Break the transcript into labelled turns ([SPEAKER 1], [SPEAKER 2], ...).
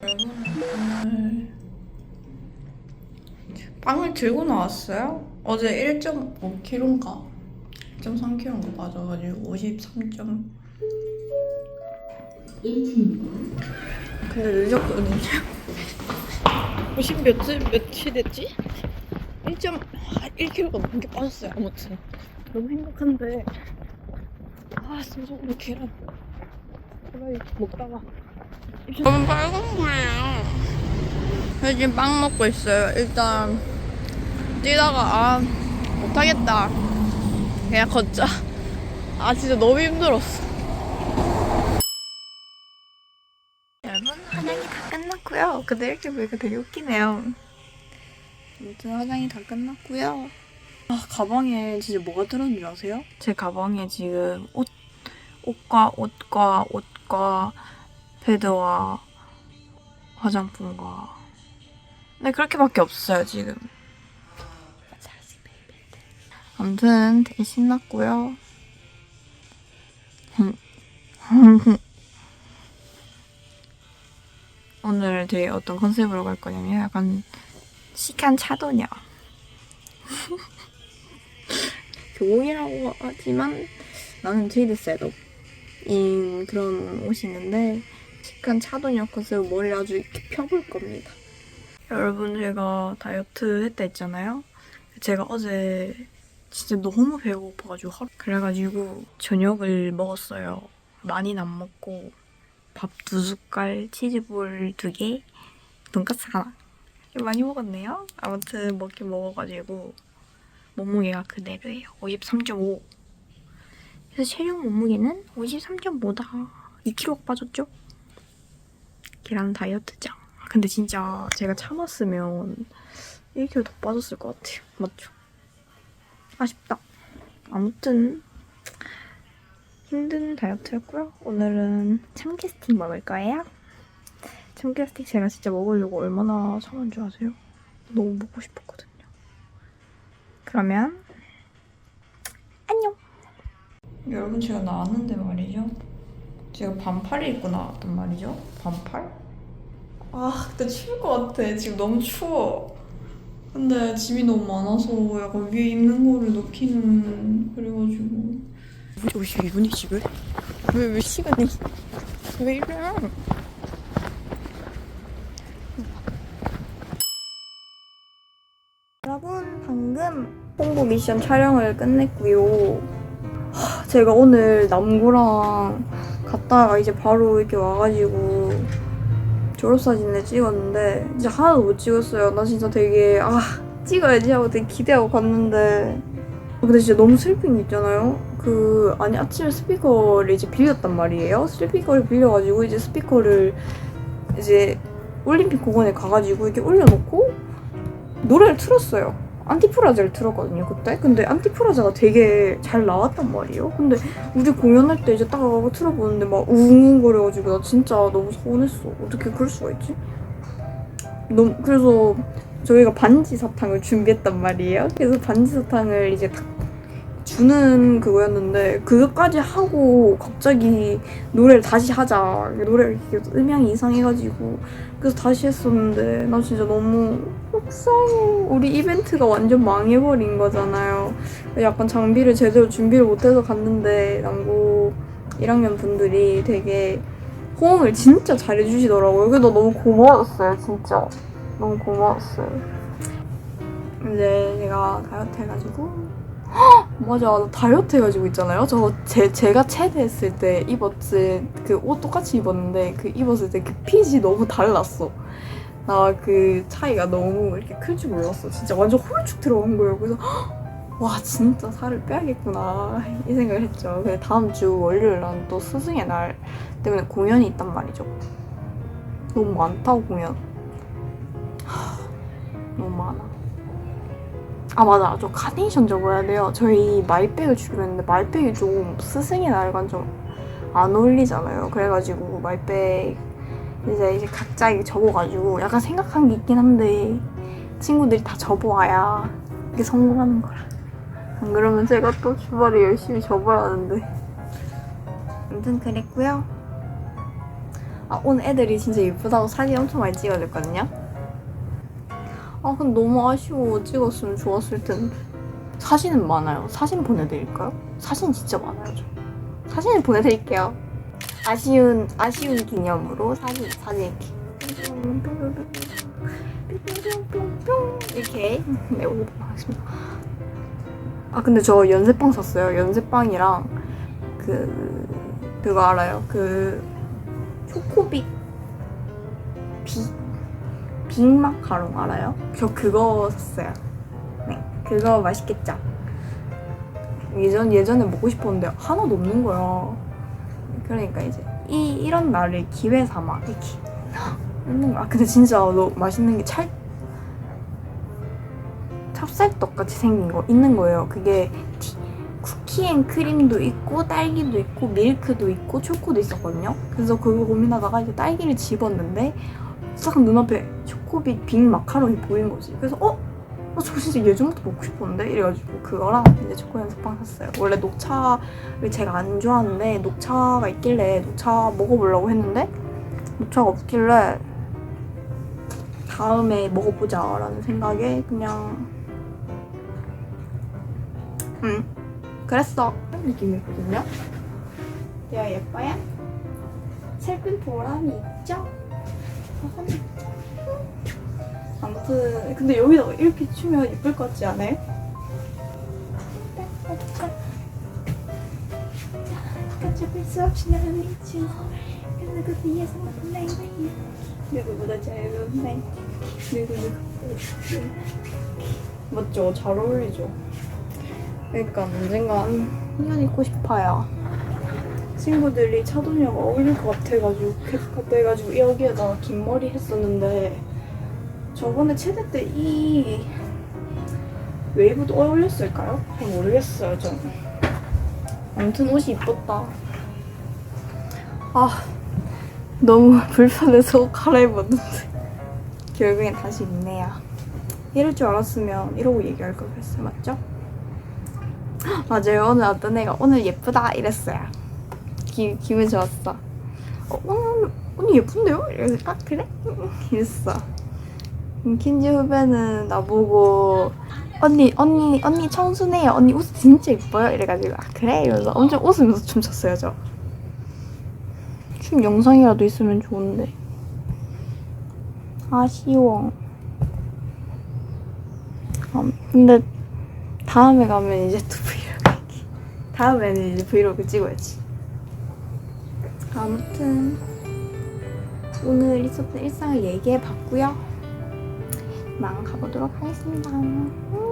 [SPEAKER 1] 오늘 빵을 들고 나왔어요. 어제 1.5kg인가 1.3kg인가 맞아가지고 53점.
[SPEAKER 2] 1층입니다.
[SPEAKER 1] 근데 늦었거든요. 50 몇지 몇이 됐지? 1.1kg가 넘게 빠졌어요. 아무튼 너무 행복한데 아 심속으로 계란 후라이 먹다가 저는 빨간 거예요. 저 지금 빵 먹고 있어요. 일단 뛰다가 아 못하겠다. 그냥 걷자. 아 진짜 너무 힘들었어. 여러분 화장이 다 끝났고요. 근데 이렇게 보니까 되게 웃기네요. 아무튼 화장이 다 끝났고요. 아 가방에 진짜 뭐가 들었는지 아세요? 제 가방에 지금 옷 옷과 옷과 옷과 패드와 화장품과 네 그렇게밖에 없어요 지금. 아무튼 되게 신났고요. 오늘 되게 어떤 컨셉으로 갈 거냐면 약간 시간 차도녀. 교복이라고 하지만 나는 트위드 셋업인 그런 옷이 있는데 시간 차도녀 컨셉으로 머리를 아주 이렇게 펴볼 겁니다. 여러분 제가 다이어트 했다 했잖아요. 제가 어제 진짜 너무 배고파가지고 하루 그래가지고 저녁을 먹었어요. 많이는 안 먹고 밥 두 숟갈, 치즈볼 두 개, 돈까스 하나. 많이 먹었네요. 아무튼 먹긴 먹어가지고 몸무게가 그대로예요. 53.5. 그래서 체중 몸무게는 53.5다. 2kg 빠졌죠? 계란 다이어트장. 근데 진짜 제가 참았으면 1kg 더 빠졌을 것 같아요. 맞죠? 아쉽다. 아무튼 힘든 다이어트였고요. 오늘은 참깨 스틱 먹을 거예요. 참깨 스틱 제가 진짜 먹으려고 얼마나 참은 줄 아세요? 너무 먹고 싶었거든요. 그러면 안녕. 여러분 제가 나왔는데 말이죠. 제가 반팔을 입고 나왔단 말이죠. 반팔? 아 근데 추울 것 같아. 지금 너무 추워. 근데 짐이 너무 많아서 약간 위에 입는 거를 넣기는 그래가지고 왜 52분이 지금? 왜, 왜 시간이 왜 이래? 여러분 방금 홍보 미션 촬영을 끝냈고요 하, 제가 오늘 남구랑 갔다가 이제 바로 이렇게 와가지고 졸업사진을 찍었는데 진짜 하나도 못 찍었어요 나 진짜 되게 아 찍어야지 하고 되게 기대하고 갔는데 근데 진짜 너무 슬픈 게 있잖아요. 그 아니 아침에 스피커를 이제 빌렸단 말이에요. 스피커를 빌려가지고 이제 스피커를 이제 올림픽 공원에 가가지고 이렇게 올려놓고 노래를 틀었어요. 안티프라자를 틀었거든요 그때. 근데 안티프라자가 되게 잘 나왔단 말이에요. 근데 우리 공연할 때 이제 딱 틀어보는데 막 웅웅거려가지고 나 진짜 너무 서운했어. 어떻게 그럴 수가 있지? 너무 그래서 저희가 반지 사탕을 준비했단 말이에요. 그래서 반지 사탕을 이제 딱 주는 그거였는데 그것까지 하고 갑자기 노래를 다시 하자. 이렇게 음향이 이상해가지고 그래서 다시 했었는데 나 진짜 너무 속상해. 우리 이벤트가 완전 망해버린 거잖아요. 약간 장비를 제대로 준비를 못해서 갔는데 남고 1학년 분들이 되게 호응을 진짜 잘해주시더라고요. 그래서 너무 고마웠어요, 진짜. 너무 고마웠어요. 이제 제가 다이어트 해가지고 헉! 맞아 나 다이어트 해가지고 있잖아요. 저 제, 제가 체대했을 때 입었을 그 옷 똑같이 입었는데 그 입었을 때 그 핏이 너무 달랐어. 나 그 차이가 너무 이렇게 클 줄 몰랐어. 진짜 완전 홀쭉 들어간 거예요. 그래서 헉! 와 진짜 살을 빼야겠구나 이 생각을 했죠. 근데 다음 주 월요일 날 또 스승의 날 때문에 공연이 있단 말이죠. 너무 많다고 공연. 너무 많아. 아 맞아, 저 카네이션 적어야 돼요. 저희 마이백을 주기로 했는데 마이백이 좀 스승의 날과 좀 안 어울리잖아요. 그래가지고 마이백 이제 이제 각자 이게 적어가지고 약간 생각한 게 있긴 한데 친구들이 다 접어와야 이게 성공하는 거라. 안 그러면 제가 또 주말에 열심히 접어야 하는데. 아무튼 그랬고요. 아 오늘 애들이 진짜 예쁘다고 사진 엄청 많이 찍어줬거든요. 아 근데 너무 아쉬워 찍었으면 좋았을 텐데 사진은 많아요. 사진 보내드릴까요? 사진 진짜 많아요. 저. 사진을 보내드릴게요. 아쉬운 아쉬운 기념으로 사진 사진 이렇게 이렇게 네 오겠습니다. 아 근데 저 연세빵 샀어요. 연세빵이랑 그 그거 알아요? 그 초코빅 빅 빅마카롱 알아요? 저 그거 샀어요. 네, 그거 맛있겠죠? 예전 예전에 먹고 싶었는데 하나도 없는 거야. 그러니까 이제 이 이런 날을 기회 삼아 이렇게 거야. 아, 근데 진짜 너 맛있는 게 찰 찹쌀떡 같이 생긴 거 있는 거예요. 그게 티, 쿠키앤 크림도 있고 딸기도 있고 밀크도 있고 초코도 있었거든요. 그래서 그거 고민하다가 이제 딸기를 집었는데 싹 눈앞에 초코빛 빅 마카롱이 보인 거지. 그래서 어? 어, 저 진짜 예전부터 먹고 싶었는데 이래가지고 그거랑 이제 초코 연습빵 샀어요. 원래 녹차를 제가 안 좋아하는데 녹차가 있길래 녹차 먹어보려고 했는데 녹차가 없길래 다음에 먹어보자라는 생각에 그냥 음 그랬어 그런 느낌이거든요. 되게 예뻐요? 색은 보람이 있죠? 아무튼 근데 여기다가 이렇게 추면 예쁠 것 같지 않아요? 그 누구 누구 누구 맞죠? 잘 어울리죠? 그러니까 언젠간 인연 있고 싶어요 친구들이 차도녀가 어울릴 것 같아가지고 계속 갔다 해가지고 여기에다가 긴 머리 했었는데 저번에 체대 때 이 웨이브도 어울렸을까요? 잘 모르겠어요 좀. 아무튼 옷이 이뻤다. 아 너무 불편해서 옷 갈아입었는데. 결국엔 다시 입네요. 이럴 줄 알았으면 이러고 얘기할 걸 그랬어요 맞죠? 맞아요. 오늘 어떤 애가 오늘 예쁘다. 이랬어요. 기, 기분 좋았어 어, 오늘, 오늘 예쁜데요? 이래서 아 그래? 이랬어 음, 킨지 후배는 나보고 언니 언니 언니 청순해요. 언니 옷 진짜 예뻐요? 이래가지고 아 그래. 이러면서 엄청 웃으면서 춤췄어요 저. 춤 영상이라도 있으면 좋은데. 아쉬워. 음, 근데 다음에 가면 이제 또 브이로그 다음에는 이제 브이로그 찍어야지. 아무튼 오늘 있었던 일상을 얘기해 봤고요. 만 가보도록 하겠습니다. 음.